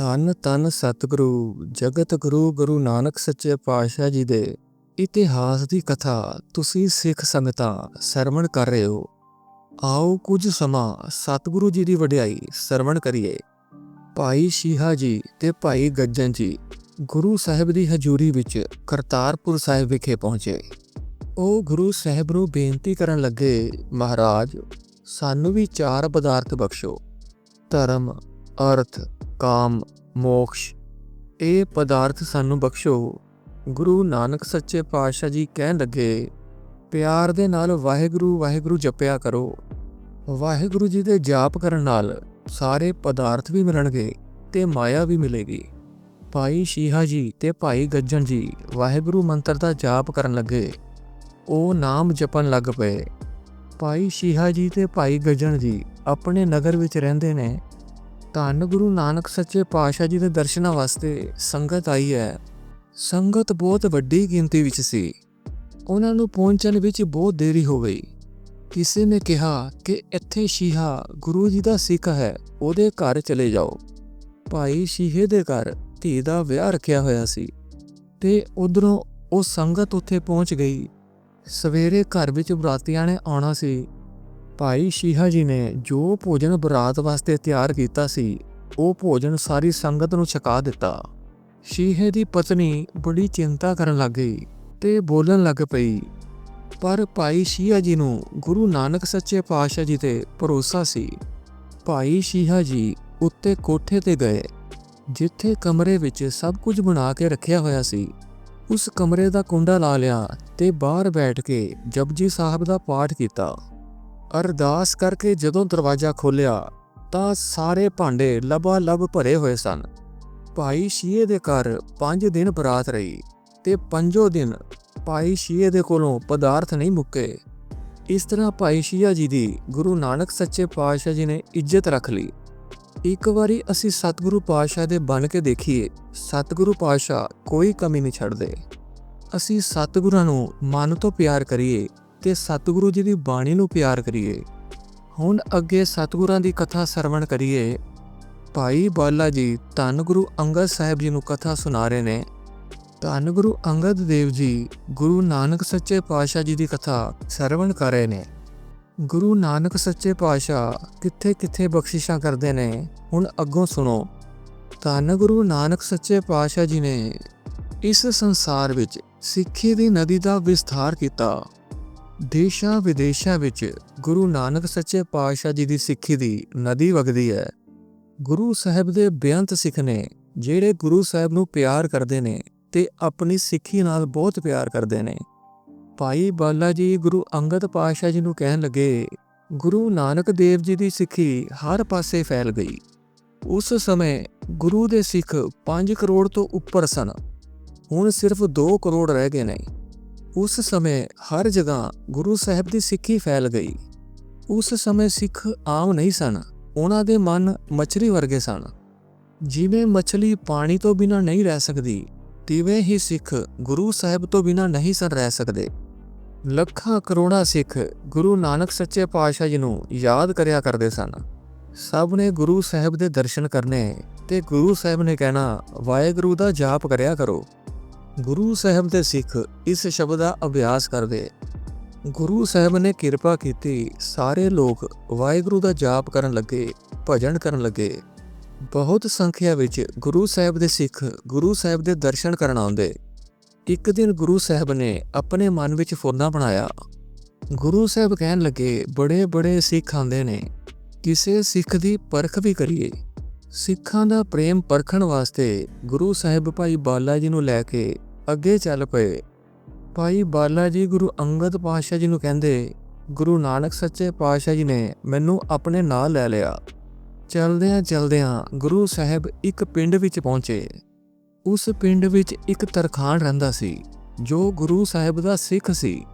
ਧੰਨ ਧੰਨ ਸਤਿਗੁਰੂ, ਜਗਤ ਗੁਰੂ ਗੁਰੂ ਨਾਨਕ ਸੱਚੇ ਪਾਤਸ਼ਾਹ ਜੀ ਦੇ ਇਤਿਹਾਸ ਦੀ ਕਥਾ ਤੁਸੀਂ ਸਿੱਖ ਸੰਗਤਾਂ ਸਰਵਣ ਕਰ ਰਹੇ ਹੋ। ਆਓ ਕੁਝ ਸਮਾਂ ਸਤਿਗੁਰੂ ਜੀ ਦੀ ਵਡਿਆਈ ਸਰਵਣ ਕਰੀਏ। ਭਾਈ ਸ਼ੀਹਾ ਜੀ ਤੇ ਭਾਈ ਗੱਜਨ ਜੀ ਗੁਰੂ ਸਾਹਿਬ ਦੀ ਹਜ਼ੂਰੀ ਵਿੱਚ ਕਰਤਾਰਪੁਰ ਸਾਹਿਬ ਵਿਖੇ ਪਹੁੰਚੇ। ਉਹ ਗੁਰੂ ਸਾਹਿਬ ਨੂੰ ਬੇਨਤੀ ਕਰਨ ਲੱਗੇ, ਮਹਾਰਾਜ, ਸਾਨੂੰ ਵੀ ਚਾਰ ਪਦਾਰਥ ਬਖਸ਼ੋ। ਧਰਮ, ਅਰਥ ਕਾਮ, ਮੋਕਸ਼, ਇਹ ਪਦਾਰਥ ਸਾਨੂੰ ਬਖਸ਼ੋ। ਗੁਰੂ ਨਾਨਕ ਸੱਚੇ ਪਾਤਸ਼ਾਹ ਜੀ ਕਹਿਣ ਲੱਗੇ, ਪਿਆਰ ਦੇ ਨਾਲ ਵਾਹਿਗੁਰੂ ਵਾਹਿਗੁਰੂ ਜਪਿਆ ਕਰੋ। ਵਾਹਿਗੁਰੂ ਜੀ ਦੇ ਜਾਪ ਕਰਨ ਨਾਲ ਸਾਰੇ ਪਦਾਰਥ ਵੀ ਮਿਲਣਗੇ ਤੇ ਮਾਇਆ ਵੀ ਮਿਲੇਗੀ। ਭਾਈ ਸ਼ੀਹਾ ਜੀ ਤੇ ਭਾਈ ਗੱਜਣ ਜੀ ਵਾਹਿਗੁਰੂ ਮੰਤਰ ਦਾ ਜਾਪ ਕਰਨ ਲੱਗੇ। ਉਹ ਨਾਮ ਜਪਣ ਲੱਗ ਪਏ। ਭਾਈ ਸ਼ੀਹਾ ਜੀ ਤੇ ਭਾਈ ਗੱਜਣ ਜੀ ਆਪਣੇ ਨਗਰ ਵਿੱਚ ਰਹਿੰਦੇ ਨੇ। ਧੰਨ ਗੁਰੂ ਨਾਨਕ ਸੱਚੇ ਪਾਤਸ਼ਾਹ ਜੀ ਦੇ ਦਰਸ਼ਨਾਂ ਵਾਸਤੇ ਸੰਗਤ ਆਈ ਹੈ। ਸੰਗਤ ਬਹੁਤ ਵੱਡੀ ਗਿਣਤੀ ਵਿੱਚ ਸੀ। ਉਹਨਾਂ ਨੂੰ ਪਹੁੰਚਣ ਵਿੱਚ ਬਹੁਤ ਦੇਰੀ ਹੋ ਗਈ। ਕਿਸੇ ਨੇ ਕਿਹਾ ਕਿ ਇੱਥੇ ਸ਼ੀਹਾ ਗੁਰੂ ਜੀ ਦਾ ਸਿੱਖ ਹੈ, ਉਹਦੇ ਘਰ ਚਲੇ ਜਾਓ। ਭਾਈ ਸ਼ੀਹੇ ਦੇ ਘਰ ਧੀ ਦਾ ਵਿਆਹ ਰੱਖਿਆ ਹੋਇਆ ਸੀ ਤੇ ਉਧਰੋਂ ਉਹ ਸੰਗਤ ਉੱਥੇ ਪਹੁੰਚ ਗਈ। ਸਵੇਰੇ ਘਰ ਵਿੱਚ ਬਰਾਤੀਆਂ ਨੇ ਆਉਣਾ ਸੀ। ਭਾਈ ਸ਼ੀਹਾ ਜੀ ਨੇ ਜੋ ਭੋਜਨ ਬਰਾਤ ਵਾਸਤੇ ਤਿਆਰ ਕੀਤਾ ਸੀ, ਉਹ ਭੋਜਨ ਸਾਰੀ ਸੰਗਤ ਨੂੰ ਛਕਾ ਦਿੱਤਾ। ਸ਼ੀਹੇ ਦੀ ਪਤਨੀ ਬੜੀ ਚਿੰਤਾ ਕਰਨ ਲੱਗ ਗਈ ਤੇ ਬੋਲਣ ਲੱਗ ਪਈ, ਪਰ ਭਾਈ ਸ਼ੀਹਾ ਜੀ ਨੂੰ ਗੁਰੂ ਨਾਨਕ ਸੱਚੇ ਪਾਤਸ਼ਾਹ ਜੀ ਤੇ ਭਰੋਸਾ ਸੀ। ਭਾਈ ਸ਼ੀਹਾ ਜੀ ਉੱਤੇ ਕੋਠੇ ਤੇ ਗਏ, ਜਿੱਥੇ ਕਮਰੇ ਵਿੱਚ ਸਭ ਕੁਝ ਬਣਾ ਕੇ ਰੱਖਿਆ ਹੋਇਆ ਸੀ। ਉਸ ਕਮਰੇ ਦਾ ਕੁੰਡਾ ਲਾ ਲਿਆ ਤੇ ਬਾਹਰ ਬੈਠ ਕੇ ਜਪਜੀ ਸਾਹਿਬ ਦਾ ਪਾਠ ਕੀਤਾ। ਅਰਦਾਸ ਕਰਕੇ ਜਦੋਂ ਦਰਵਾਜ਼ਾ ਖੋਲ੍ਹਿਆ, ਤਾਂ ਸਾਰੇ ਭਾਂਡੇ ਲਬਾ ਲਬ ਭਰੇ ਹੋਏ ਸਨ। ਭਾਈ ਸ਼ੀਏ ਦੇ ਘਰ 5 ਦਿਨ ਬਰਾਤ ਰਹੀ ਤੇ ਪੰਜੋ ਦਿਨ ਭਾਈ ਸ਼ੀਏ ਦੇ ਕੋਲੋਂ ਪਦਾਰਥ ਨਹੀਂ ਮੁੱਕੇ। ਇਸ ਤਰ੍ਹਾਂ ਭਾਈ ਸ਼ੀਆ ਜੀ ਦੀ ਗੁਰੂ ਨਾਨਕ ਸੱਚੇ ਪਾਤਸ਼ਾਹ ਜੀ ਨੇ ਇੱਜ਼ਤ ਰੱਖ ਲਈ। ਇੱਕ ਵਾਰੀ ਅਸੀਂ ਸਤਿਗੁਰੂ ਪਾਤਸ਼ਾਹ ਦੇ ਬਣ ਕੇ ਦੇਖੀਏ, ਸਤਿਗੁਰੂ ਪਾਤਸ਼ਾਹ ਕੋਈ ਕਮੀ ਨਹੀਂ ਛੱਡਦੇ। ਅਸੀਂ ਸਤਿਗੁਰਾਂ ਨੂੰ ਮਨ ਤੋਂ ਪਿਆਰ ਕਰੀਏ ਤੇ ਸਤਿਗੁਰੂ ਜੀ ਦੀ ਬਾਣੀ ਨੂੰ ਪਿਆਰ ਕਰੀਏ। ਹੁਣ ਅੱਗੇ ਸਤਿਗੁਰਾਂ ਦੀ ਕਥਾ ਸਰਵਣ ਕਰੀਏ। ਭਾਈ ਬਾਲਾ ਜੀ ਧੰਨ ਗੁਰੂ ਅੰਗਦ ਸਾਹਿਬ ਜੀ ਨੂੰ ਕਥਾ ਸੁਣਾ ਰਹੇ ਨੇ। ਧੰਨ ਗੁਰੂ ਅੰਗਦ ਦੇਵ ਜੀ, ਗੁਰੂ ਨਾਨਕ ਸੱਚੇ ਪਾਤਸ਼ਾਹ ਜੀ ਦੀ ਕਥਾ ਸਰਵਣ ਕਰ ਰਹੇ ਨੇ। ਗੁਰੂ ਨਾਨਕ ਸੱਚੇ ਪਾਤਸ਼ਾਹ ਕਿੱਥੇ ਕਿੱਥੇ ਬਖਸ਼ਿਸ਼ਾਂ ਕਰਦੇ ਨੇ, ਹੁਣ ਅੱਗੋਂ ਸੁਣੋ। ਧੰਨ ਗੁਰੂ ਨਾਨਕ ਸੱਚੇ ਪਾਤਸ਼ਾਹ ਜੀ ਨੇ ਇਸ ਸੰਸਾਰ ਵਿੱਚ ਸਿੱਖੀ ਦੀ ਨਦੀ ਦਾ ਵਿਸਥਾਰ ਕੀਤਾ। ਦੇਸ਼ਾਂ ਵਿਦੇਸ਼ਾਂ ਵਿੱਚ ਗੁਰੂ ਨਾਨਕ ਸੱਚੇ ਪਾਤਸ਼ਾਹ ਜੀ ਦੀ ਸਿੱਖੀ ਦੀ ਨਦੀ ਵਗਦੀ ਹੈ। ਗੁਰੂ ਸਾਹਿਬ ਦੇ ਬੇਅੰਤ ਸਿੱਖ ਨੇ ਜਿਹੜੇ ਗੁਰੂ ਸਾਹਿਬ ਨੂੰ ਪਿਆਰ ਕਰਦੇ ਨੇ ਤੇ ਆਪਣੀ ਸਿੱਖੀ ਨਾਲ ਬਹੁਤ ਪਿਆਰ ਕਰਦੇ ਨੇ। ਭਾਈ ਬਾਲਾ ਜੀ ਗੁਰੂ ਅੰਗਦ ਪਾਤਸ਼ਾਹ ਜੀ ਨੂੰ ਕਹਿਣ ਲੱਗੇ, ਗੁਰੂ ਨਾਨਕ ਦੇਵ ਜੀ ਦੀ ਸਿੱਖੀ ਹਰ ਪਾਸੇ ਫੈਲ ਗਈ। ਉਸ ਸਮੇਂ ਗੁਰੂ ਦੇ ਸਿੱਖ 5 ਕਰੋੜ ਤੋਂ ਉੱਪਰ ਸਨ। ਹੁਣ ਸਿਰਫ 2 ਕਰੋੜ ਰਹਿ ਗਏ ਨੇ। ਉਸ ਸਮੇਂ ਹਰ ਜਗ੍ਹਾ ਗੁਰੂ ਸਾਹਿਬ ਦੀ ਸਿੱਖੀ ਫੈਲ ਗਈ। ਉਸ ਸਮੇਂ ਸਿੱਖ ਆਮ ਨਹੀਂ ਸਨ, ਉਹਨਾਂ ਦੇ ਮਨ ਮੱਛਰੀ ਵਰਗੇ ਸਨ। ਜਿਵੇਂ ਮੱਛਲੀ ਪਾਣੀ ਤੋਂ ਬਿਨਾਂ ਨਹੀਂ ਰਹਿ ਸਕਦੀ, ਤਿਵੇਂ ਹੀ ਸਿੱਖ ਗੁਰੂ ਸਾਹਿਬ ਤੋਂ ਬਿਨਾਂ ਨਹੀਂ ਸਨ ਰਹਿ ਸਕਦੇ। ਲੱਖਾਂ ਕਰੋੜਾਂ ਸਿੱਖ ਗੁਰੂ ਨਾਨਕ ਸੱਚੇ ਪਾਤਸ਼ਾਹ ਜੀ ਨੂੰ ਯਾਦ ਕਰਿਆ ਕਰਦੇ ਸਨ। ਸਭ ਨੇ ਗੁਰੂ ਸਾਹਿਬ ਦੇ ਦਰਸ਼ਨ ਕਰਨੇ ਤੇ ਗੁਰੂ ਸਾਹਿਬ ਨੇ ਕਹਿਣਾ, ਵਾਹਿਗੁਰੂ ਦਾ ਜਾਪ ਕਰਿਆ ਕਰੋ। ਗੁਰੂ ਸਾਹਿਬ ਦੇ ਸਿੱਖ ਇਸ ਸ਼ਬਦ ਦਾ ਅਭਿਆਸ ਕਰਦੇ। ਗੁਰੂ ਸਾਹਿਬ ਨੇ ਕਿਰਪਾ ਕੀਤੀ, ਸਾਰੇ ਲੋਕ ਵਾਹਿਗੁਰੂ ਦਾ ਜਾਪ ਕਰਨ ਲੱਗੇ, ਭਜਨ ਕਰਨ ਲੱਗੇ। ਬਹੁਤ ਸੰਖਿਆ ਵਿੱਚ ਗੁਰੂ ਸਾਹਿਬ ਦੇ ਸਿੱਖ ਗੁਰੂ ਸਾਹਿਬ ਦੇ ਦਰਸ਼ਨ ਕਰਨ ਆਉਂਦੇ। ਇੱਕ ਦਿਨ ਗੁਰੂ ਸਾਹਿਬ ਨੇ ਆਪਣੇ ਮਨ ਵਿੱਚ ਫੁਰਨਾ ਬਣਾਇਆ। ਗੁਰੂ ਸਾਹਿਬ ਕਹਿਣ ਲੱਗੇ ਬੜੇ ਬੜੇ ਸਿੱਖ ਆਉਂਦੇ ਨੇ। ਕਿਸੇ ਸਿੱਖ ਦੀ ਪਰਖ ਵੀ ਕਰੀਏ। ਸਿੱਖਾਂ ਦਾ ਪ੍ਰੇਮ ਪਰਖਣ ਵਾਸਤੇ ਗੁਰੂ ਸਾਹਿਬ ਭਾਈ ਬਾਲਾ ਜੀ ਨੂੰ ਲੈ ਕੇ ਅੱਗੇ ਚੱਲ ਪਏ। ਭਾਈ ਬਾਲਾ ਜੀ ਗੁਰੂ ਅੰਗਦ ਪਾਤਸ਼ਾਹ ਜੀ ਨੂੰ ਕਹਿੰਦੇ, ਗੁਰੂ ਨਾਨਕ ਸੱਚੇ ਪਾਤਸ਼ਾਹ ਜੀ ਨੇ ਮੈਨੂੰ ਆਪਣੇ ਨਾਲ ਲੈ ਲਿਆ। ਚਲਦਿਆਂ ਚਲਦਿਆਂ ਗੁਰੂ ਸਾਹਿਬ ਇੱਕ ਪਿੰਡ ਵਿੱਚ ਪਹੁੰਚੇ। ਉਸ ਪਿੰਡ ਵਿੱਚ ਇੱਕ ਤਰਖਾਣ ਰਹਿੰਦਾ ਸੀ, ਜੋ ਗੁਰੂ ਸਾਹਿਬ ਦਾ ਸਿੱਖ ਸੀ।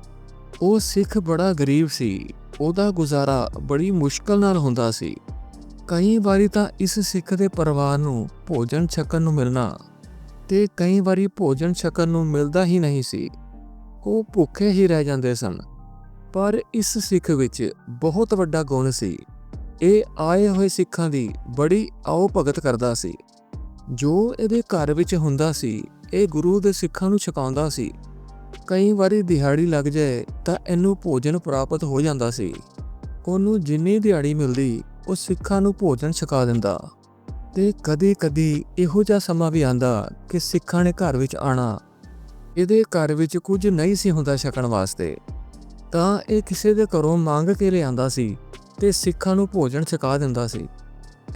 ਉਹ ਸਿੱਖ ਬੜਾ ਗਰੀਬ ਸੀ। ਉਹਦਾ ਗੁਜ਼ਾਰਾ ਬੜੀ ਮੁਸ਼ਕਲ ਨਾਲ ਹੁੰਦਾ ਸੀ। ਕਈ ਵਾਰੀ ਤਾਂ ਇਸ ਸਿੱਖ ਦੇ ਪਰਿਵਾਰ ਨੂੰ ਭੋਜਨ ਛਕਣ ਨੂੰ ਮਿਲਣਾ ਤੇ ਕਈ ਵਾਰੀ ਭੋਜਨ ਛਕਣ ਨੂੰ ਮਿਲਦਾ ਹੀ ਨਹੀਂ ਸੀ। ਉਹ ਭੁੱਖੇ ਹੀ ਰਹਿ ਜਾਂਦੇ ਸਨ। ਪਰ ਇਸ ਸਿੱਖ ਵਿੱਚ ਬਹੁਤ ਵੱਡਾ ਗੁਣ ਸੀ। ਇਹ ਆਏ ਹੋਏ ਸਿੱਖਾਂ ਦੀ ਬੜੀ ਆਓ ਭਗਤ ਕਰਦਾ ਸੀ। ਜੋ ਇਹਦੇ ਘਰ ਵਿੱਚ ਹੁੰਦਾ ਸੀ, ਇਹ ਗੁਰੂ ਦੇ ਸਿੱਖਾਂ ਨੂੰ ਛਕਾਉਂਦਾ ਸੀ। ਕਈ ਵਾਰੀ ਦਿਹਾੜੀ ਲੱਗ ਜਾਏ ਤਾਂ ਇਹਨੂੰ ਭੋਜਨ ਪ੍ਰਾਪਤ ਹੋ ਜਾਂਦਾ ਸੀ। ਉਹਨੂੰ ਜਿੰਨੀ ਦਿਹਾੜੀ ਮਿਲਦੀ, ਉਹ ਸਿੱਖਾਂ ਨੂੰ ਭੋਜਨ ਛਕਾ ਦਿੰਦਾ। ਤੇ ਕਦੀ-ਕਦੀ ਇਹੋ ਜਿਹਾ ਸਮਾਂ ਵੀ ਆਂਦਾ ਕਿ ਸਿੱਖਾਂ ਨੇ ਘਰ ਵਿੱਚ ਆਣਾ, ਇਹਦੇ ਘਰ ਵਿੱਚ ਕੁਝ ਨਹੀਂ ਸੀ ਹੁੰਦਾ ਛਕਣ ਵਾਸਤੇ। ਤਾਂ ਇਹ ਕਿਸੇ ਦੇ ਘਰੋਂ ਮੰਗ ਕੇ ਲਿਆਂਦਾ ਸੀ ਤੇ ਸਿੱਖਾਂ ਨੂੰ ਭੋਜਨ ਛਕਾ ਦਿੰਦਾ ਸੀ।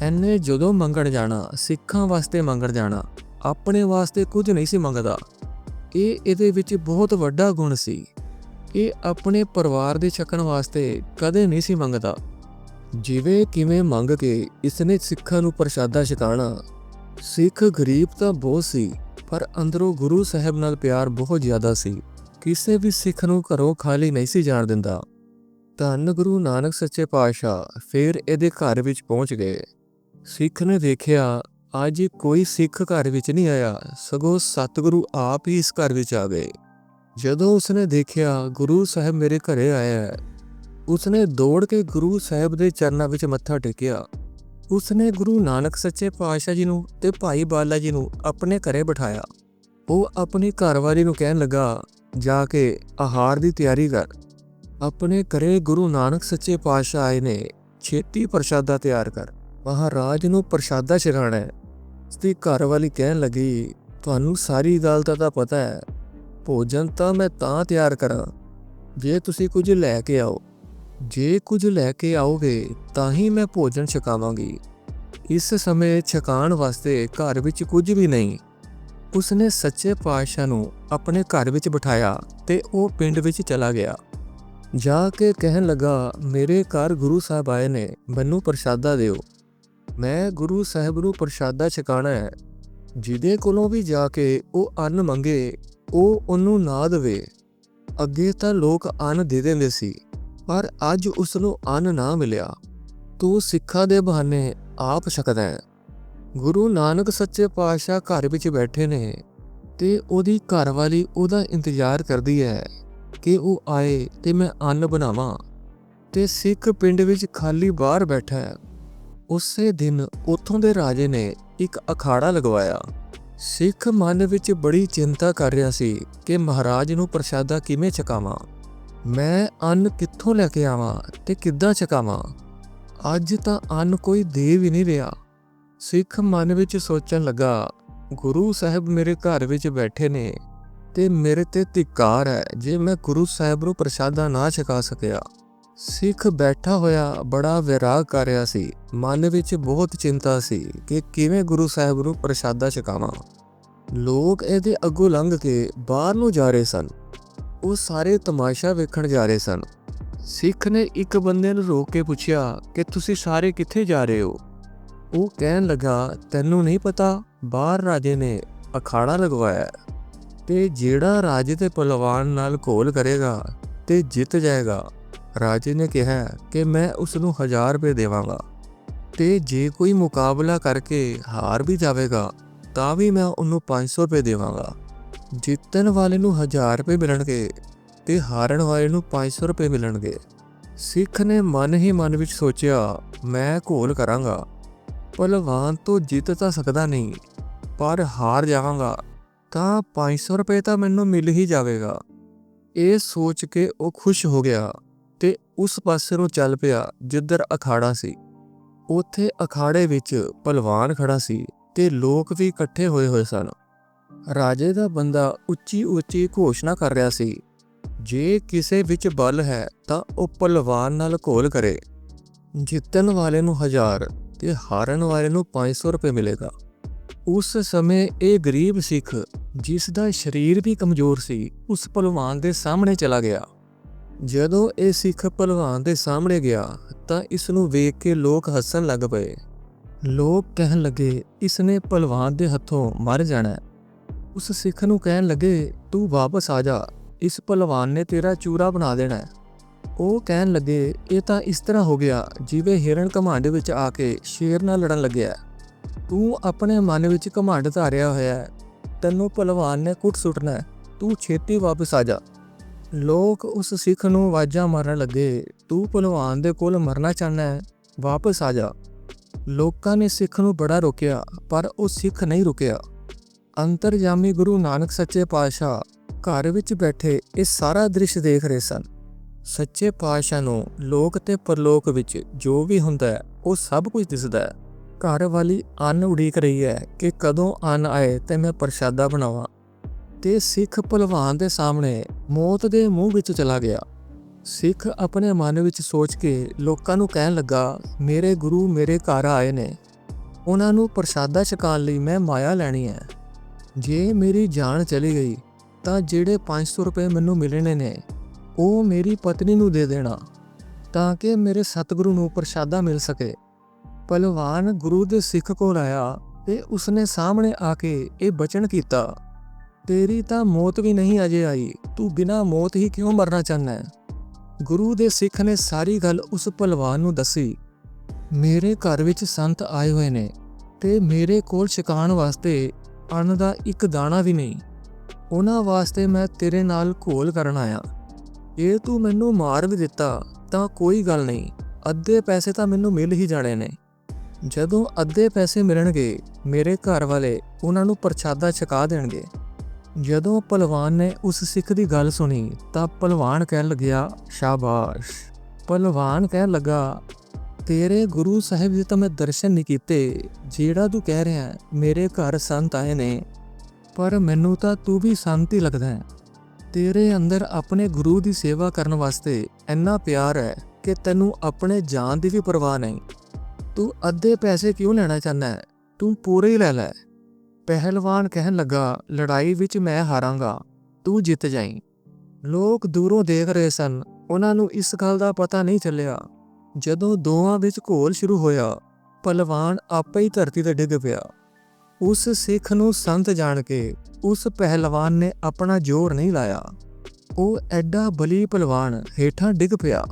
ਐਨੇ ਜਦੋਂ ਮੰਗਣ ਜਾਣਾ, ਸਿੱਖਾਂ ਵਾਸਤੇ ਮੰਗਣ ਜਾਣਾ, ਆਪਣੇ ਵਾਸਤੇ ਕੁਝ ਨਹੀਂ ਸੀ ਮੰਗਦਾ। ਇਹ ਇਹਦੇ ਵਿੱਚ ਬਹੁਤ ਵੱਡਾ ਗੁਣ ਸੀ। ਇਹ ਆਪਣੇ ਪਰਿਵਾਰ ਦੇ ਛਕਣ ਵਾਸਤੇ ਕਦੇ ਨਹੀਂ ਸੀ ਮੰਗਦਾ। ਜਿਵੇਂ ਕਿਵੇਂ ਮੰਗ ਕੇ ਇਸਨੇ ਸਿੱਖਾਂ ਨੂੰ ਪ੍ਰਸ਼ਾਦਾ ਛਕਾਣਾ। ਸਿੱਖ ਗਰੀਬ ਤਾਂ ਬਹੁਤ ਸੀ, ਪਰ ਅੰਦਰੋਂ ਗੁਰੂ ਸਾਹਿਬ ਨਾਲ ਪਿਆਰ ਬਹੁਤ ਜ਼ਿਆਦਾ ਸੀ। ਕਿਸੇ ਵੀ ਸਿੱਖ ਨੂੰ ਘਰੋਂ ਖਾਲੀ ਨਹੀਂ ਸੀ ਜਾਣ ਦਿੰਦਾ। ਧੰਨ ਗੁਰੂ ਨਾਨਕ ਸੱਚੇ ਪਾਤਸ਼ਾਹ, ਫਿਰ ਇਹਦੇ ਘਰ ਵਿੱਚ ਪਹੁੰਚ ਗਏ। ਸਿੱਖ ਨੇ ਦੇਖਿਆ, ਅੱਜ ਕੋਈ ਸਿੱਖ ਘਰ ਵਿੱਚ ਨਹੀਂ ਆਇਆ, ਸਗੋਂ ਸਤਿਗੁਰੂ ਆਪ ਹੀ ਇਸ ਘਰ ਵਿੱਚ ਆ ਗਏ। ਜਦੋਂ ਉਸਨੇ ਦੇਖਿਆ, ਗੁਰੂ ਸਾਹਿਬ ਮੇਰੇ ਘਰੇ ਆਇਆ ਹੈ ਉਸਨੇ ਦੌੜ ਕੇ ਗੁਰੂ ਸਾਹਿਬ ਦੇ ਚਰਨਾਂ ਵਿੱਚ ਮੱਥਾ ਟੇਕਿਆ। ਉਸਨੇ ਗੁਰੂ ਨਾਨਕ ਸੱਚੇ ਪਾਤਸ਼ਾਹ ਜੀ ਨੂੰ ਤੇ ਭਾਈ ਬਾਲਾ ਜੀ ਨੂੰ ਆਪਣੇ ਘਰੇ ਬਿਠਾਇਆ। ਉਹ ਆਪਣੀ ਘਰਵਾਲੀ ਨੂੰ ਕਹਿਣ ਲੱਗਾ, ਜਾ ਕੇ ਆਹਾਰ ਦੀ ਤਿਆਰੀ ਕਰ। ਆਪਣੇ ਘਰੇ ਗੁਰੂ ਨਾਨਕ ਸੱਚੇ ਪਾਤਸ਼ਾਹ ਆਏ ਨੇ, ਛੇਤੀ ਪ੍ਰਸ਼ਾਦਾ ਤਿਆਰ ਕਰ। ਮਹਾਰਾਜ ਨੂੰ ਪ੍ਰਸ਼ਾਦਾ ਛਕਾਣਾ ਹੈ। ਉਸਦੀ ਘਰਵਾਲੀ ਕਹਿਣ ਲੱਗੀ, ਤੁਹਾਨੂੰ ਸਾਰੀ ਗੱਲ ਦਾ ਤਾਂ ਪਤਾ ਹੈ। ਭੋਜਨ ਤਾਂ ਮੈਂ ਤਾਂ ਤਿਆਰ ਕਰਾਂ। ਜੇ ਤੁਸੀਂ ਕੁਝ ਲੈ ਕੇ ਆਓ ਜੇ ਕੁਝ ਲੈ ਕੇ ਆਓਗੇ, ਤਾਂ ਹੀ ਮੈਂ ਭੋਜਨ ਛਕਾਵਾਂਗੀ। ਇਸ ਸਮੇਂ ਛਕਾਣ ਵਾਸਤੇ ਘਰ ਵਿੱਚ ਕੁਝ ਵੀ ਨਹੀਂ। ਉਸਨੇ ਸੱਚੇ ਪਾਤਸ਼ਾਹ ਨੂੰ ਆਪਣੇ ਘਰ ਵਿੱਚ ਬਿਠਾਇਆ ਤੇ ਉਹ ਪਿੰਡ ਵਿੱਚ ਚਲਾ ਗਿਆ। ਜਾ ਕੇ ਕਹਿਣ ਲੱਗਾ, ਮੇਰੇ ਘਰ ਗੁਰੂ ਸਾਹਿਬ ਆਏ ਨੇ, ਮੈਨੂੰ ਪ੍ਰਸ਼ਾਦਾ ਦਿਓ। ਮੈਂ ਗੁਰੂ ਸਾਹਿਬ ਨੂੰ ਪ੍ਰਸ਼ਾਦਾ ਛਕਾਣਾ ਹੈ। ਜਿਹਦੇ ਕੋਲੋਂ ਵੀ ਜਾ ਕੇ ਉਹ ਅੰਨ ਮੰਗੇ, ਉਹ ਉਹਨੂੰ ਨਾ ਦੇਵੇ। ਅੱਗੇ ਤਾਂ ਲੋਕ ਅੰਨ ਦੇ ਦਿੰਦੇ ਸੀ। ਪਰ ਅੱਜ ਉਸ ਨੂੰ ਅੰਨ ਨਾ ਮਿਲਿਆ। ਤੂੰ ਸਿੱਖਾਂ ਦੇ ਬਹਾਨੇ ਆਪ ਛਕਦਾ ਹੈ। ਗੁਰੂ ਨਾਨਕ ਸੱਚੇ ਪਾਤਸ਼ਾਹ ਘਰ ਵਿੱਚ ਬੈਠੇ ਨੇ ਤੇ ਉਹਦੀ ਘਰਵਾਲੀ ਉਹਦਾ ਇੰਤਜ਼ਾਰ ਕਰਦੀ ਹੈ ਕਿ ਉਹ ਆਏ ਤੇ ਮੈਂ ਅੰਨ ਬਣਾਵਾਂ ਤੇ ਸਿੱਖ ਪਿੰਡ ਵਿੱਚ ਖਾਲੀ ਬਾਹਰ ਬੈਠਾ ਹੈ। ਉਸੇ ਦਿਨ ਉੱਥੋਂ ਦੇ ਰਾਜੇ ਨੇ ਇੱਕ ਅਖਾੜਾ ਲਗਵਾਇਆ। ਸਿੱਖ ਮਨ ਵਿੱਚ ਬੜੀ ਚਿੰਤਾ ਕਰ ਰਿਹਾ ਸੀ ਕਿ ਮਹਾਰਾਜ ਨੂੰ ਪ੍ਰਸ਼ਾਦਾ ਕਿਵੇਂ ਛਕਾਵਾਂ। ਮੈਂ ਅੰਨ ਕਿੱਥੋਂ ਲੈ ਕੇ ਆਵਾਂ ਤੇ ਕਿੱਦਾਂ ਛਕਾਵਾਂ? ਅੱਜ ਤਾਂ ਅੰਨ ਕੋਈ ਦੇ ਵੀ ਨਹੀਂ ਰਿਹਾ। ਸਿੱਖ ਮਨ ਵਿੱਚ ਸੋਚਣ ਲੱਗਾ, ਗੁਰੂ ਸਾਹਿਬ ਮੇਰੇ ਘਰ ਵਿੱਚ ਬੈਠੇ ਨੇ ਤੇ ਮੇਰੇ ਤੇ ਧਿਕਾਰ ਹੈ ਜੇ ਮੈਂ ਗੁਰੂ ਸਾਹਿਬ ਨੂੰ ਪ੍ਰਸ਼ਾਦਾ ਨਾ ਛਕਾ ਸਕਿਆ। ਸਿੱਖ ਬੈਠਾ ਹੋਇਆ ਬੜਾ ਵਿਰਾਗ ਕਰ ਰਿਹਾ ਸੀ। ਮਨ ਵਿੱਚ ਬਹੁਤ ਚਿੰਤਾ ਸੀ ਕਿ ਕਿਵੇਂ ਗੁਰੂ ਸਾਹਿਬ ਨੂੰ ਪ੍ਰਸ਼ਾਦਾ ਛਕਾਵਾਂ। ਲੋਕ ਇਹਦੇ ਅੱਗੋਂ ਲੰਘ ਕੇ ਬਾਹਰ ਨੂੰ ਜਾ ਰਹੇ ਸਨ। ਉਹ ਸਾਰੇ ਤਮਾਸ਼ਾ ਵੇਖਣ ਜਾ ਰਹੇ ਸਨ। ਸਿੱਖ ਨੇ ਇੱਕ ਬੰਦੇ ਨੂੰ ਰੋਕ ਕੇ ਪੁੱਛਿਆ ਕਿ ਤੁਸੀਂ ਸਾਰੇ ਕਿੱਥੇ ਜਾ ਰਹੇ ਹੋ? ਉਹ ਕਹਿਣ ਲੱਗਾ, ਤੈਨੂੰ ਨਹੀਂ ਪਤਾ, ਬਾਹਰ ਰਾਜੇ ਨੇ ਅਖਾੜਾ ਲਗਵਾਇਆ ਹੈ ਤੇ ਜਿਹੜਾ ਰਾਜੇ ਤੇ ਪਹਿਲਵਾਨ ਨਾਲ ਕੋਲ ਕਰੇਗਾ ਤੇ ਜਿੱਤ ਜਾਏਗਾ, ਰਾਜੇ ਨੇ ਕਿਹਾ ਕਿ ਮੈਂ ਉਸ ਨੂੰ 1000 ਰੁਪਏ ਦੇਵਾਂਗਾ ਤੇ ਜੇ ਕੋਈ ਮੁਕਾਬਲਾ ਕਰਕੇ ਹਾਰ ਵੀ ਜਾਵੇਗਾ, ਤਾਂ ਵੀ ਮੈਂ ਉਹਨੂੰ 500 ਰੁਪਏ ਦੇਵਾਂਗਾ। ਜਿੱਤਣ ਵਾਲੇ ਨੂੰ 1000 ਰੁਪਏ ਮਿਲਣਗੇ ਤੇ ਹਾਰਨ ਵਾਲੇ ਨੂੰ 500 ਰੁਪਏ ਮਿਲਣਗੇ। ਸਿੱਖ ਨੇ ਮਨ ਹੀ ਮਨ ਵਿੱਚ ਸੋਚਿਆ, ਮੈਂ ਘੋਲ ਕਰਾਂਗਾ। ਪਹਿਲਵਾਨ ਤੋਂ ਜਿੱਤ ਤਾਂ ਸਕਦਾ ਨਹੀਂ, ਪਰ ਹਾਰ ਜਾਵਾਂਗਾ। ਤਾਂ 500 ਰੁਪਏ ਤਾਂ ਮੈਨੂੰ ਮਿਲ ਹੀ ਜਾਵੇਗਾ। ਇਹ ਸੋਚ ਕੇ ਉਹ ਖੁਸ਼ ਹੋ ਗਿਆ ਤੇ ਉਸ ਪਾਸੇ ਨੂੰ ਚੱਲ ਪਿਆ ਜਿੱਧਰ ਅਖਾੜਾ ਸੀ। ਉੱਥੇ ਅਖਾੜੇ ਵਿੱਚ ਪਹਿਲਵਾਨ ਖੜਾ ਸੀ ਤੇ ਲੋਕ ਵੀ ਇਕੱਠੇ ਹੋਏ ਹੋਏ ਸਨ। ਰਾਜੇ ਦਾ ਬੰਦਾ ਉੱਚੀ ਉੱਚੀ ਘੋਸ਼ਣਾ ਕਰ ਰਿਹਾ ਸੀ। ਜੇ ਕਿਸੇ ਵਿੱਚ ਬਲ ਹੈ ਤਾਂ ਉਹ ਪਹਿਲਵਾਨ ਨਾਲ ਘੋਲ ਕਰੇ। ਜਿੱਤਣ ਵਾਲੇ ਨੂੰ 1000 ਤੇ ਹਾਰਨ ਵਾਲੇ ਨੂੰ 500 ਰੁਪਏ ਮਿਲੇਗਾ। ਉਸ ਸਮੇਂ ਇਹ ਗਰੀਬ ਸਿੱਖ ਜਿਸ ਦਾ ਸਰੀਰ ਵੀ ਕਮਜ਼ੋਰ ਸੀ, ਉਸ ਪਹਿਲਵਾਨ ਦੇ ਸਾਹਮਣੇ ਚਲਾ ਗਿਆ। ਜਦੋਂ ਇਹ ਸਿੱਖ ਪਹਿਲਵਾਨ ਦੇ ਸਾਹਮਣੇ ਗਿਆ ਤਾਂ ਇਸ ਨੂੰ ਵੇਖ ਕੇ ਲੋਕ ਹੱਸਣ ਲੱਗ ਪਏ। ਲੋਕ ਕਹਿਣ ਲੱਗੇ ਇਸ ਨੇ ਪਹਿਲਵਾਨ ਦੇ ਹੱਥੋਂ ਮਰ ਜਾਣਾ ਉਸ ਸਿੱਖ ਨੂੰ ਕਹਿਣ ਲੱਗੇ, ਤੂੰ ਵਾਪਸ ਆ ਜਾ, ਇਸ ਭਲਵਾਨ ਨੇ ਤੇਰਾ ਚੂਰਾ ਬਣਾ ਦੇਣਾ ਹੈ। ਉਹ ਕਹਿਣ ਲੱਗੇ, ਇਹ ਤਾਂ ਇਸ ਤਰ੍ਹਾਂ ਹੋ ਗਿਆ, ਜਿਵੇਂ ਹਿਰਣ ਘਮੰਡ ਵਿੱਚ ਆ ਕੇ ਸ਼ੇਰ ਨਾਲ ਲੜਨ ਲੱਗਿਆ ਤੂੰ ਆਪਣੇ ਮਨ ਵਿੱਚ ਘਮੰਡ ਧਾਰਿਆ ਹੋਇਆ ਹੈ। ਤੈਨੂੰ ਭਲਵਾਨ ਨੇ ਕੁੱਟ ਸੁੱਟਣਾ ਹੈ। ਤੂੰ ਛੇਤੀ ਵਾਪਸ ਆ ਜਾ। ਲੋਕ ਉਸ ਸਿੱਖ ਨੂੰ ਆਵਾਜ਼ਾਂ ਮਾਰਨ ਲੱਗੇ, ਤੂੰ ਭਲਵਾਨ ਦੇ ਕੋਲ ਮਰਨਾ ਚਾਹਨਾ ਹੈ, ਵਾਪਸ ਆ ਜਾ। ਲੋਕਾਂ ਨੇ ਸਿੱਖ ਨੂੰ ਬੜਾ ਰੋਕਿਆ, ਪਰ ਉਹ ਸਿੱਖ ਨਹੀਂ ਰੁਕਿਆ। ਅੰਤਰਜਾਮੀ ਗੁਰੂ ਨਾਨਕ ਸੱਚੇ ਪਾਤਸ਼ਾਹ ਘਰ ਵਿੱਚ ਬੈਠੇ ਇਹ ਸਾਰਾ ਦ੍ਰਿਸ਼ ਦੇਖ ਰਹੇ ਸਨ। ਸੱਚੇ ਪਾਤਸ਼ਾਹ ਨੂੰ ਲੋਕ ਤੇ ਪਰਲੋਕ ਵਿੱਚ ਜੋ ਵੀ ਹੁੰਦਾ ਹੈ, ਉਹ ਸਭ ਕੁਝ ਦਿਸਦਾ ਹੈ। ਘਰ ਵਾਲੀ ਅੰਨ ਉਡੀਕ ਰਹੀ ਹੈ ਕਿ ਕਦੋਂ ਅੰਨ ਆਏ ਤੇ ਮੈਂ ਪ੍ਰਸ਼ਾਦਾ ਬਣਾਵਾਂ। ਤੇ ਸਿੱਖ ਭਲਵਾਨ ਦੇ ਸਾਹਮਣੇ ਮੌਤ ਦੇ ਮੂੰਹ ਵਿੱਚ ਚਲਾ ਗਿਆ। ਸਿੱਖ ਆਪਣੇ ਮਨ ਵਿੱਚ ਸੋਚ ਕੇ ਲੋਕਾਂ ਨੂੰ ਕਹਿਣ ਲੱਗਾ, ਮੇਰੇ ਗੁਰੂ ਮੇਰੇ ਘਰ ਆਏ ਨੇ। ਉਹਨਾਂ ਨੂੰ ਪ੍ਰਸ਼ਾਦਾ ਛਕਾਉਣ ਲਈ ਮੈਂ ਮਾਇਆ ਲੈਣੀ ਹੈ। ਜੇ ਮੇਰੀ ਜਾਨ ਚਲੀ ਗਈ, ਤਾਂ ਜਿਹੜੇ 500 ਰੁਪਏ ਮੈਨੂੰ ਮਿਲਣੇ ਨੇ, ਉਹ ਮੇਰੀ ਪਤਨੀ ਨੂੰ ਦੇ ਦੇਣਾ, ਤਾਂ ਕਿ ਮੇਰੇ ਸਤਿਗੁਰੂ ਨੂੰ ਪ੍ਰਸ਼ਾਦਾ ਮਿਲ ਸਕੇ। ਪਹਿਲਵਾਨ ਗੁਰੂ ਦੇ ਸਿੱਖ ਕੋਲ ਆਇਆ ਤੇ ਉਸਨੇ ਸਾਹਮਣੇ ਆ ਕੇ ਇਹ ਬਚਨ ਕੀਤਾ, ਤੇਰੀ ਤਾਂ ਮੌਤ ਵੀ ਨਹੀਂ ਅਜੇ ਆਈ, ਤੂੰ ਬਿਨਾਂ ਮੌਤ ਹੀ ਕਿਉਂ ਮਰਨਾ ਚਾਹੁੰਦਾ ਹੈ? ਗੁਰੂ ਦੇ ਸਿੱਖ ਨੇ ਸਾਰੀ ਗੱਲ ਉਸ ਪਹਿਲਵਾਨ ਨੂੰ ਦੱਸੀ। ਮੇਰੇ ਘਰ ਵਿੱਚ ਸੰਤ ਆਏ ਹੋਏ ਨੇ ਤੇ ਮੇਰੇ ਕੋਲ ਛਕਾਉਣ ਵਾਸਤੇ ਅੰਨ ਦਾ ਇੱਕ ਦਾਣਾ ਵੀ ਨਹੀਂ। ਉਹਨਾਂ ਵਾਸਤੇ ਮੈਂ ਤੇਰੇ ਨਾਲ ਘੋਲ ਕਰਨ ਆਇਆ। ਇਹ ਤੂੰ ਮੈਨੂੰ ਮਾਰ ਵੀ ਦਿੱਤਾ, ਤਾਂ ਕੋਈ ਗੱਲ ਨਹੀਂ। ਅੱਧੇ ਪੈਸੇ ਤਾਂ ਮੈਨੂੰ ਮਿਲ ਹੀ ਜਾਣੇ ਨੇ। ਜਦੋਂ ਅੱਧੇ ਪੈਸੇ ਮਿਲਣਗੇ, ਮੇਰੇ ਘਰ ਵਾਲੇ ਉਹਨਾਂ ਨੂੰ ਪ੍ਰਸ਼ਾਦਾ ਛਕਾ ਦੇਣਗੇ। ਜਦੋਂ ਪਹਿਲਵਾਨ ਨੇ ਉਸ ਸਿੱਖ ਦੀ ਗੱਲ ਸੁਣੀ, ਤਾਂ ਪਹਿਲਵਾਨ ਕਹਿਣ ਲੱਗਿਆ, ਸ਼ਾਬਾਸ਼। ਪਹਿਲਵਾਨ ਕਹਿਣ ਲੱਗਾ ਤੇਰੇ ਗੁਰੂ ਸਾਹਿਬ ਜੀ ਤਾਂ ਮੈਂ ਦਰਸ਼ਨ ਨਹੀਂ ਕੀਤੇ। ਜਿਹੜਾ ਤੂੰ ਕਹਿ ਰਿਹਾ ਮੇਰੇ ਘਰ ਸੰਤ ਆਏ ਨੇ, ਪਰ ਮੈਨੂੰ ਤਾਂ ਤੂੰ ਵੀ ਸੰਤ ਹੀ ਲੱਗਦਾ ਹੈ। ਤੇਰੇ ਅੰਦਰ ਆਪਣੇ ਗੁਰੂ ਦੀ ਸੇਵਾ ਕਰਨ ਵਾਸਤੇ ਇੰਨਾ ਪਿਆਰ ਹੈ ਕਿ ਤੈਨੂੰ ਆਪਣੇ ਜਾਨ ਦੀ ਵੀ ਪਰਵਾਹ ਨਹੀਂ। ਤੂੰ ਅੱਧੇ ਪੈਸੇ ਕਿਉਂ ਲੈਣਾ ਚਾਹੁੰਦਾ ਹੈ? ਤੂੰ ਪੂਰੇ ਹੀ ਲੈ ਲੈ। ਪਹਿਲਵਾਨ ਕਹਿਣ ਲੱਗਾ, ਲੜਾਈ ਵਿੱਚ ਮੈਂ ਹਾਰਾਂਗਾ, ਤੂੰ ਜਿੱਤ ਜਾਈਂ। ਲੋਕ ਦੂਰੋਂ ਦੇਖ ਰਹੇ ਸਨ। ਉਹਨਾਂ ਨੂੰ ਇਸ ਗੱਲ ਦਾ ਪਤਾ ਨਹੀਂ ਚੱਲਿਆ। ਜਦੋਂ ਦੋਵਾਂ ਵਿੱਚ ਘੋਲ ਸ਼ੁਰੂ ਹੋਇਆ, ਪਲਵਾਨ ਆਪੇ ਹੀ ਧਰਤੀ ਤੇ ਡਿੱਗ ਪਿਆ। ਉਸ ਸਿੱਖ ਨੂੰ ਸੰਤ ਜਾਣ ਕੇ ਉਸ ਪਹਿਲਵਾਨ ਨੇ ਆਪਣਾ ਜ਼ੋਰ ਨਹੀਂ ਲਾਇਆ। ਉਹ ਐਡਾ ਬਲੀ ਪਹਿਲਵਾਨ ਹੇਠਾਂ ਡਿੱਗ ਪਿਆ।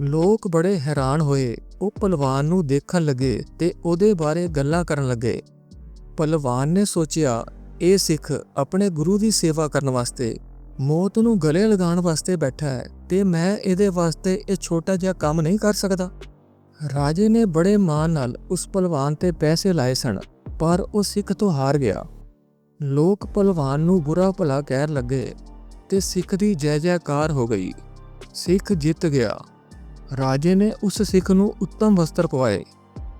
ਲੋਕ ਬੜੇ ਹੈਰਾਨ ਹੋਏ, ਉਹ ਪਹਿਲਵਾਨ ਨੂੰ ਦੇਖਣ ਲੱਗੇ ਤੇ ਉਹਦੇ ਬਾਰੇ ਗੱਲਾਂ ਕਰਨ ਲੱਗੇ। ਪਹਿਲਵਾਨ ਨੇ ਸੋਚਿਆ, ਇਹ ਸਿੱਖ ਆਪਣੇ ਗੁਰੂ ਦੀ ਸੇਵਾ ਕਰਨ ਵਾਸਤੇ ਮੌਤ ਨੂੰ ਗਲੇ ਲਗਾਉਣ ਵਾਸਤੇ ਬੈਠਾ ਹੈ ਤੇ ਮੈਂ ਇਹਦੇ ਵਾਸਤੇ ਇਹ ਛੋਟਾ ਜਿਹਾ ਕੰਮ ਨਹੀਂ ਕਰ ਸਕਦਾ। ਰਾਜੇ ਨੇ ਬੜੇ ਮਾਣ ਨਾਲ ਉਸ ਪਹਿਲਵਾਨ ਤੇ ਪੈਸੇ ਲਾਏ ਸਨ, ਪਰ ਉਹ ਸਿੱਖ ਤੋਂ ਹਾਰ ਗਿਆ। ਲੋਕ ਪਹਿਲਵਾਨ ਨੂੰ ਬੁਰਾ ਭਲਾ ਕਹਿਣ ਲੱਗੇ ਤੇ ਸਿੱਖ ਦੀ ਜੈ ਜੈਕਾਰ ਹੋ ਗਈ। ਸਿੱਖ ਜਿੱਤ ਗਿਆ। ਰਾਜੇ ਨੇ ਉਸ ਸਿੱਖ ਨੂੰ ਉੱਤਮ ਵਸਤਰ ਪਵਾਏ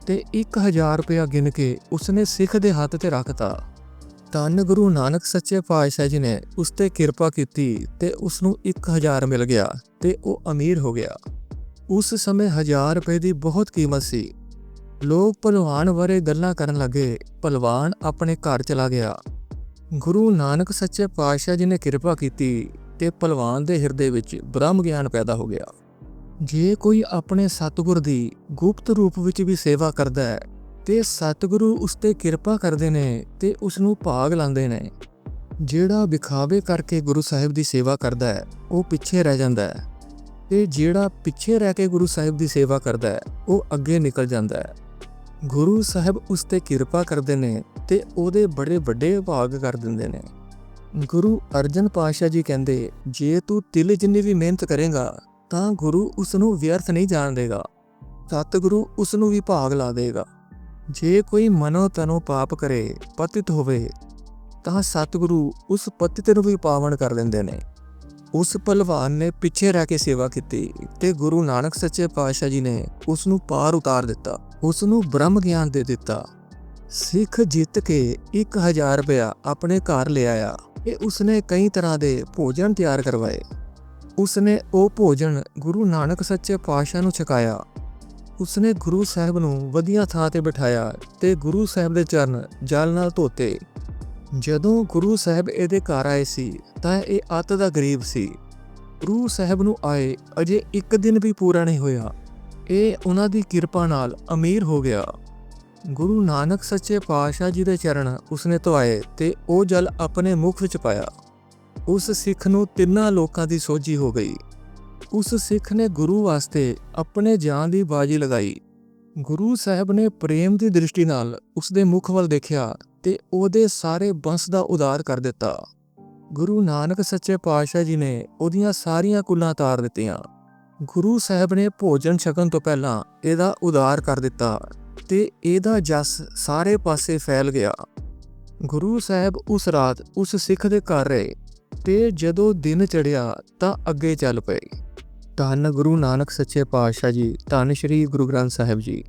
ਤੇ 1000 ਰੁਪਇਆ ਗਿਣ ਕੇ ਉਸਨੇ ਸਿੱਖ ਦੇ ਹੱਥ ਤੇ ਰੱਖਤਾ ਧੰਨ ਗੁਰੂ ਨਾਨਕ ਸੱਚੇ ਪਾਤਸ਼ਾਹ ਜੀ ਨੇ ਉਸ ਤੇ ਕਿਰਪਾ ਕੀਤੀ ਤੇ ਉਸ ਨੂੰ 1000 ਮਿਲ ਗਿਆ ਤੇ ਉਹ ਅਮੀਰ ਹੋ ਗਿਆ। ਉਸ ਸਮੇਂ 1000 ਰੁਪਏ ਦੀ ਬਹੁਤ ਕੀਮਤ ਸੀ। ਲੋਕ ਭਲਵਾਨ ਬਾਰੇ ਗੱਲਾਂ ਕਰਨ ਲੱਗੇ, ਭਲਵਾਨ ਆਪਣੇ ਘਰ ਚਲਾ ਗਿਆ। ਗੁਰੂ ਨਾਨਕ ਸੱਚੇ ਪਾਤਸ਼ਾਹ ਜੀ ਨੇ ਕਿਰਪਾ ਕੀਤੀ ਤੇ ਭਲਵਾਨ ਦੇ ਹਿਰਦੇ ਵਿੱਚ ਬ੍ਰਹਮ ਗਿਆਨ ਪੈਦਾ ਹੋ ਗਿਆ। ਜੇ ਕੋਈ ਆਪਣੇ ਸਤਿਗੁਰ ਦੀ ਗੁਪਤ ਰੂਪ ਵਿੱਚ ਵੀ ਸੇਵਾ ਕਰਦਾ ਹੈ ਤੇ ਸਤਿਗੁਰੂ ਉਸ ਤੇ ਕਿਰਪਾ ਕਰਦੇ ਨੇ ਤੇ ਉਸ ਨੂੰ ਭਾਗ ਲਾਉਂਦੇ ਨੇ। ਜਿਹੜਾ ਵਿਖਾਵੇ ਕਰਕੇ ਗੁਰੂ ਸਾਹਿਬ ਦੀ ਸੇਵਾ ਕਰਦਾ ਹੈ, ਉਹ ਪਿੱਛੇ ਰਹਿ ਜਾਂਦਾ ਹੈ। ਤੇ ਜਿਹੜਾ ਪਿੱਛੇ ਰਹਿ ਕੇ ਗੁਰੂ ਸਾਹਿਬ ਦੀ ਸੇਵਾ ਕਰਦਾ ਹੈ, ਉਹ ਅੱਗੇ ਨਿਕਲ ਜਾਂਦਾ ਹੈ। ਗੁਰੂ ਸਾਹਿਬ ਉਸ ਤੇ ਕਿਰਪਾ ਕਰਦੇ ਨੇ ਤੇ ਉਹਦੇ ਬੜੇ ਵੱਡੇ ਭਾਗ ਕਰ ਦਿੰਦੇ ਨੇ। ਗੁਰੂ ਅਰਜਨ ਪਾਤਸ਼ਾਹ ਜੀ ਕਹਿੰਦੇ, ਜੇ ਤੂੰ ਤਿਲ ਜਿੰਨੀ ਵੀ ਮਿਹਨਤ ਕਰੇਗਾ, ਤਾਂ ਗੁਰੂ ਉਸ ਨੂੰ ਵਿਅਰਥ ਨਹੀਂ ਜਾਣ ਦੇਗਾ। ਸਤਿਗੁਰੂ ਉਸ ਨੂੰ ਵੀ ਭਾਗ ਲਾ ਦੇਗਾ। ਜੇ ਕੋਈ ਮਨੋ ਤਨੋ ਪਾਪ ਕਰੇ, ਪਤਿਤ ਹੋਵੇ, ਤਾਂ ਸਤਿਗੁਰੂ ਉਸ ਪਤਿਤ ਨੂੰ ਵੀ ਪਾਵਨ ਕਰ ਦਿੰਦੇ ਨੇ। ਉਸ ਭਲਵਾਨ ਨੇ ਪਿੱਛੇ ਰਹਿ ਕੇ ਸੇਵਾ ਕੀਤੀ ਤੇ ਗੁਰੂ ਨਾਨਕ ਸੱਚੇ ਪਾਤਸ਼ਾਹ ਜੀ ਨੇ ਉਸ ਨੂੰ ਪਾਰ ਉਤਾਰ ਦਿੱਤਾ। ਉਸ ਨੂੰ ਬ੍ਰਹਮ ਗਿਆਨ ਦੇ ਦਿੱਤਾ। ਸਿੱਖ ਜਿੱਤ ਕੇ 1000 ਰੁਪਇਆ ਆਪਣੇ ਘਰ ਲੈ ਆਇਆ ਤੇ ਉਸਨੇ ਕਈ ਤਰ੍ਹਾਂ ਦੇ ਭੋਜਨ ਤਿਆਰ ਕਰਵਾਏ। ਉਸਨੇ ਉਹ ਭੋਜਨ ਗੁਰੂ ਨਾਨਕ ਸੱਚੇ ਪਾਤਸ਼ਾਹ ਨੂੰ ਛਕਾਇਆ। ਉਸਨੇ ਗੁਰੂ ਸਾਹਿਬ ਨੂੰ ਵਧੀਆ ਥਾਂ ਤੇ ਬਿਠਾਇਆ ਤੇ ਗੁਰੂ ਸਾਹਿਬ ਦੇ ਚਰਨ ਜਲ ਨਾਲ ਧੋਤੇ। ਜਦੋਂ ਗੁਰੂ ਸਾਹਿਬ ਇਹਦੇ ਘਰ ਆਏ ਸੀ, ਤਾਂ ਇਹ ਅੱਤ ਦਾ ਗਰੀਬ ਸੀ। ਗੁਰੂ ਸਾਹਿਬ ਨੂੰ ਆਏ, ਅਜੇ ਇੱਕ ਦਿਨ ਵੀ ਪੂਰਾ ਨਹੀਂ ਹੋਇਆ। ਇਹ ਉਹਨਾਂ ਦੀ ਕਿਰਪਾ ਨਾਲ ਅਮੀਰ ਹੋ ਗਿਆ। ਗੁਰੂ ਨਾਨਕ ਸੱਚੇ ਪਾਤਸ਼ਾਹ ਜੀ ਦੇ ਚਰਨ ਉਸਨੇ ਧੋਏ ਤੇ ਉਹ ਜਲ ਆਪਣੇ ਮੁਖ ਵਿੱਚ ਪਾਇਆ। ਉਸ ਸਿੱਖ ਨੂੰ ਤਿੰਨਾਂ ਲੋਕਾਂ ਦੀ ਸੋਝੀ ਹੋ ਗਈ। ਉਸ ਸਿੱਖ ਨੇ ਗੁਰੂ ਵਾਸਤੇ ਆਪਣੇ ਜਾਨ ਦੀ ਬਾਜੀ ਲਗਾਈ। ਗੁਰੂ ਸਾਹਿਬ ਨੇ ਪ੍ਰੇਮ ਦੀ ਦ੍ਰਿਸ਼ਟੀ ਨਾਲ ਉਸ ਦੇ ਮੁਖ ਵੱਲ ਦੇਖਿਆ ਤੇ ਉਹਦੇ ਸਾਰੇ ਬੰਸ ਦਾ ਉਦਾਰ ਕਰ ਦਿੱਤਾ। ਗੁਰੂ ਨਾਨਕ ਸੱਚੇ ਪਾਤਸ਼ਾਹ ਜੀ ਨੇ ਉਹਦੀਆਂ ਸਾਰੀਆਂ ਕੁੱਲਾਂ ਤਾਰ ਦਿੱਤੀਆਂ। ਗੁਰੂ ਸਾਹਿਬ ਨੇ ਭੋਜਨ ਛਕਣ ਤੋਂ ਪਹਿਲਾਂ ਇਹਦਾ ਉਦਾਰ ਕਰ ਦਿੱਤਾ ਤੇ ਇਹਦਾ ਜਸ ਸਾਰੇ ਪਾਸੇ ਫੈਲ ਗਿਆ। ਗੁਰੂ ਸਾਹਿਬ ਉਸ ਰਾਤ ਉਸ ਸਿੱਖ ਦੇ ਘਰ ਰਹੇ ਤੇ ਜਦੋਂ ਦਿਨ ਚੜਿਆ ਤਾਂ ਅੱਗੇ ਚੱਲ ਪਏ। ਧੰਨ ਗੁਰੂ ਨਾਨਕ ਸੱਚੇ ਪਾਤਸ਼ਾਹ ਜੀ ਧੰਨ ਸ਼੍ਰੀ ਗੁਰੂ ਗ੍ਰੰਥ ਸਾਹਿਬ ਜੀ।